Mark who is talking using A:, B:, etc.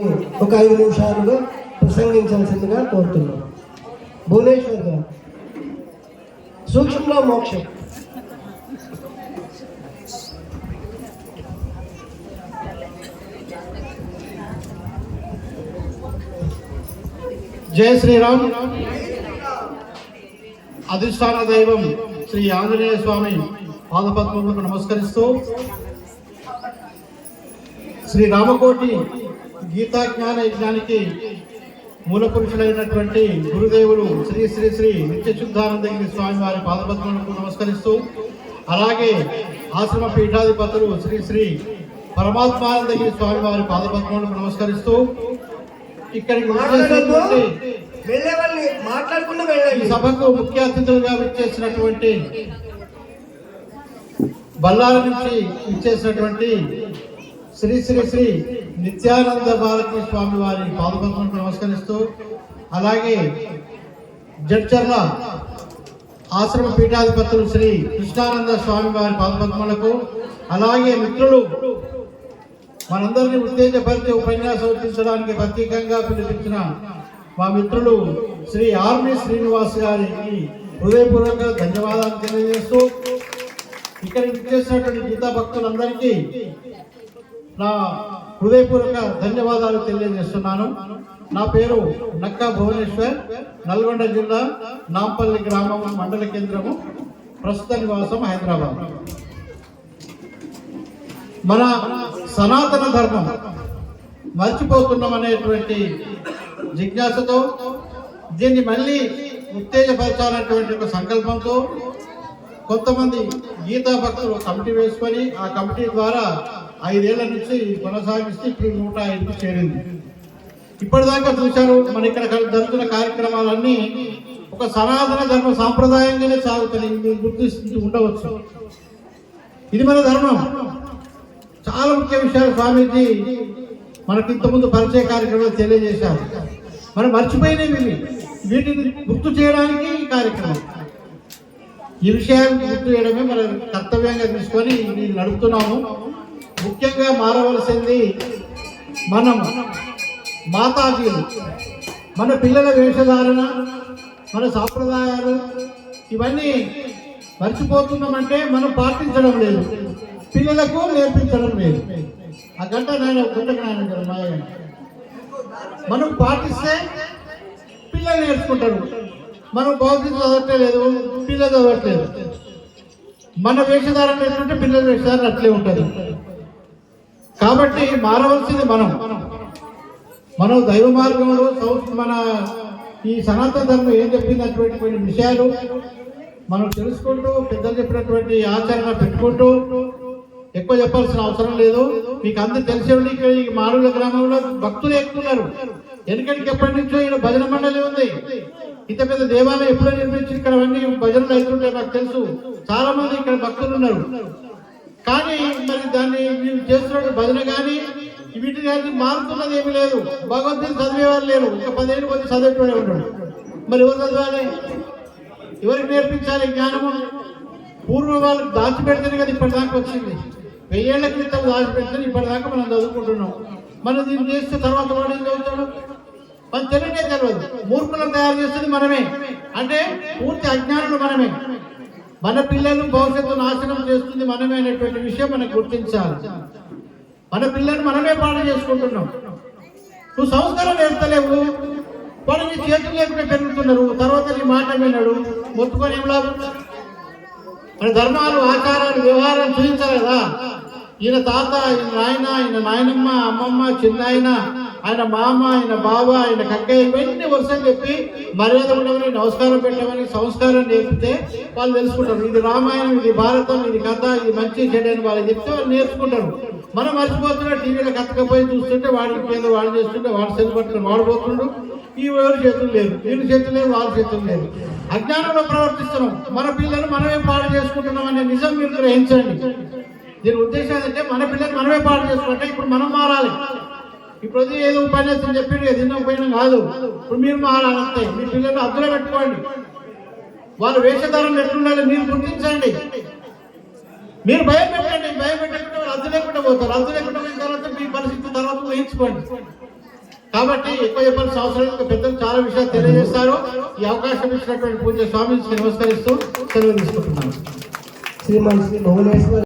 A: ఒక ఐదు నిమిషాలు ప్రసంగించాల్సిందిగా కోరుతున్నాం. భువనేశ్వర్ గారు సూక్ష్మలో మోక్షం.
B: జయ శ్రీరామ్. అధిష్టాన దైవం శ్రీ ఆంజనేయ స్వామి పాదపద్మములకు నమస్కరిస్తూ శ్రీ రామకోటి గీతా జ్ఞాన యజ్ఞానికి మూల పురుషులైనటువంటి గురుదేవులు శ్రీ శ్రీ శ్రీ నిత్యశుద్ధానందగిరి స్వామి వారి పాదపద్మములకు నమస్కరిస్తూ అలాగే ఆశ్రమ పీఠాధిపతులు శ్రీ శ్రీ పరమాత్మానందగిరి స్వామి వారి పాదపద్మములకు నమస్కరిస్తూ ఇక్కడికి ఈ సభకు ముఖ్య అతిథులుగా విచ్చేసినటువంటి బల్లాల నుంచి విచ్చేసినటువంటి శ్రీ శ్రీ శ్రీ నిత్యానంద భారతి స్వామి వారి పాదపద్మకు నమస్కరిస్తూ అలాగే జడ్చర్ల ఆశ్రమ పీఠాధిపతులు శ్రీ కృష్ణానంద స్వామి వారి పాదపద్మలకు అలాగే మిత్రులు మనందరినీ ఉత్తేజపరిచే ఉపన్యాసం ఇప్పించడానికి ప్రత్యేకంగా పిలిపించిన మా మిత్రులు శ్రీ ఆర్మి శ్రీనివాస్ గారికి హృదయపూర్వక ధన్యవాదాలు తెలియజేస్తూ ఇక్కడ చేసినటువంటి గీతా భక్తులందరికీ నా హృదయపూర్వక ధన్యవాదాలు తెలియజేస్తున్నాను. నా పేరు నక్కా భువనేశ్వర్ నల్గొండ జిల్లా నాంపల్లి గ్రామం మండల కేంద్రము ప్రస్తుత నివాసం హైదరాబాద్. మన సనాతన ధర్మం మర్చిపోతున్నాం అనేటువంటి జిజ్ఞాసతో దీన్ని మళ్ళీ ఉత్తేజపరచాలనేటువంటి ఒక సంకల్పంతో కొంతమంది గీతా భక్తులు కమిటీ వేసుకొని ఆ కమిటీ ద్వారా ఐదేళ్ళ నుంచి కొనసాగిస్తూ ఇప్పుడు నూట ఐదుకు చేరింది. ఇప్పటిదాకా చూశారు మన ఇక్కడ జరుగుతున్న కార్యక్రమాలన్నీ ఒక సనాతన ధర్మ సాంప్రదాయంగానే సాగుతున్నాయి. మీరు గుర్తిస్తూ ఉండవచ్చు. ఇది మన ధర్మం. చాలా ముఖ్య విషయాలు స్వామీజీ మనకి ఇంతకుముందు పరిచయ కార్యక్రమాలు తెలియజేశారు. మనం మర్చిపోయినవి వీటిని గుర్తు చేయడానికి ఈ కార్యక్రమం. ఈ విషయాన్ని గుర్తు చేయడమే మన కర్తవ్యంగా తీసుకొని ఇది నడుపుతున్నాము. ముఖ్యంగా మారవలసింది మనం మాతాజీలు. మన పిల్లల వేషధారణ మన సాంప్రదాయాలు ఇవన్నీ మర్చిపోతున్నామంటే మనం పాటించడం లేదు. పిల్లలకు నేర్పించడం లేదు. ఆ గంట నాయన గుంటకు నాయన గారు మాయ మనం పాటిస్తే పిల్లలు నేర్చుకుంటారు. మనం భౌతిక చదవట్లేదు పిల్లలు చదవట్లేదు. మన వేషధారణ ఏంటంటే పిల్లల వేషధారణ అట్లే ఉంటుంది. కాబట్టి మారవలసింది మనం. మనం దైవ మార్గంలో మన ఈ సనాతన ధర్మం ఏం చెప్పిందటువంటి కొన్ని విషయాలు మనం తెలుసుకుంటూ పెద్దలు చెప్పినటువంటి ఆచరణ పెట్టుకుంటూ ఎక్కువ చెప్పాల్సిన అవసరం లేదు. మీకు అందరు తెలిసే ఈ మారుల గ్రామంలో భక్తులు ఎక్కుతున్నారు ఎందుకంటే ఎప్పటి నుంచో ఇక్కడ భజన మండలి ఉంది. ఇంత పెద్ద దేవాలయం ఎప్పుడో నిర్మించి ఇక్కడ అన్ని భజనలు అవుతుంటాయి నాకు తెలుసు. చాలా మంది ఇక్కడ భక్తులు ఉన్నారు. కానీ మరి దాన్ని మీరు చేస్తున్న భజన కానీ వీటి కానీ మారుతున్నది ఏమీ లేదు. భగవంతుని చదివేవారు లేరు. ఇంకా పదిహేను మంది చదివేటోడే ఉంటాడు మరి ఎవరు చదవాలి? ఎవరికి నేర్పించాలి జ్ఞానము? పూర్వం వాళ్ళు దాచిపెడితేనే కదా ఇప్పటిదాకా వచ్చింది. వెయ్యేళ్ళ క్రితం దాచిపెడితేనే ఇప్పటిదాకా మనం చదువుకుంటున్నాం. మనం దీన్ని చేస్తే తర్వాత వాడు ఏం చదువుతాడు? మన తెలియనే తెలియదు. మూర్ఖులను తయారు చేస్తుంది మనమే. అంటే పూర్తి అజ్ఞానులు మనమే. మన పిల్లలు భవిష్యత్తు నాశనం చేస్తుంది మనమే అనేటువంటి విషయం మనకు గుర్తించాలి. మన పిల్లలను మనమే పాడు చేసుకుంటున్నాం. నువ్వు సంస్కారం నేర్తలేవు వాడు నీ చేతులు లేకుండా పెరుగుతున్నారు. తర్వాత నీ మాట విన్నాడు మొత్తుకొని ఏం లాభం? మన ధర్మాలు ఆచారాలు వ్యవహారాలు చూపించాలి కదా. ఈయన తాత ఆయన నాయన ఆయన నాయనమ్మ అమ్మమ్మ చిన్నాయన ఆయన మామ ఆయన బావ ఆయన కక్కయ్య ఇవన్నీ వరుసని చెప్పి మర్యాద ఉండమని నమస్కారం పెట్టమని సంస్కారం నేర్పితే వాళ్ళు తెలుసుకుంటారు. ఇది రామాయణం ఇది భారతం ఇది కథ ఇది మంచి చెడు అని వాళ్ళు చెప్తే వాళ్ళు నేర్చుకుంటారు. మనం మర్చిపోతున్నా టీవీలో కత్తకపోయి చూస్తుంటే వాడికి మీద వాడు చేస్తుంటే వాడు సెల్ పట్టుకుని వాడిపోతుండు ఈ ఎవరు చేతులు లేదు వీళ్ళు చేతులు లేదు వాళ్ళ చేతులు లేదు అజ్ఞానంలో ప్రవర్తిస్తున్నాం. మన పిల్లలు మనమే పాడు చేసుకుంటున్నాం అనే నిజం మీరు గ్రహించండి. దీని ఉద్దేశం ఏంటంటే మన పిల్లలు మనమే పాట చేసుకుంటే ఇప్పుడు మనం మారాలి. ఇప్పుడు అది ఏదో ఉపన్యాసం చెప్పిండు ఎదిన ఉపయోగం కాదు. ఇప్పుడు మీరు మారాలి మీ పిల్లలు అద్దులో పెట్టుకోండి. వాళ్ళ వేషధారణ ఎట్లుండాలి మీరు గుర్తించండి. మీరు భయం పెట్టండి. భయం పెట్టకుండా వాళ్ళు అద్దు లేకుండా పోతారు. అద్దు లేకుండా పోయిన తర్వాత మీ పరిస్థితి తర్వాత ఊహించుకోండి. కాబట్టి ఎక్కువ చెప్పాల్సిన అవసరం పెద్దలు చాలా విషయాలు తెలియజేస్తారు. ఈ అవకాశం ఇచ్చినటువంటి పూజ స్వామికి నమస్కరిస్తూ సెలవు తీసుకుంటున్నాను.
A: శ్రీమన్ శ్రీ భువనేశ్వర్